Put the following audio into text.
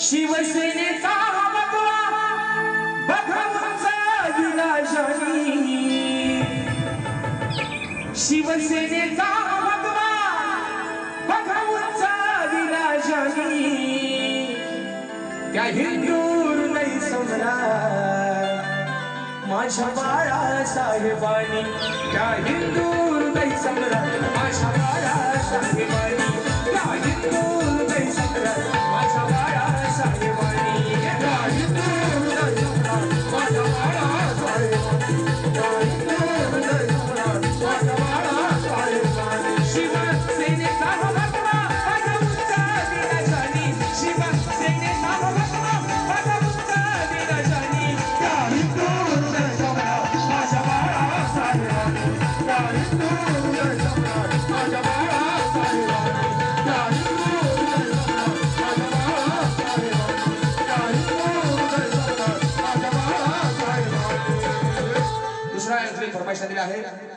शिवसेनेचा बघा विलाशानी शिवसेनेचा बघा विलाशानी त्या हिंदूर नाही सम्राट माझ्या बाळासाहेबानी त्या हिंदूर नाही सम्राट दुसरा फरमाईश दिला आहे.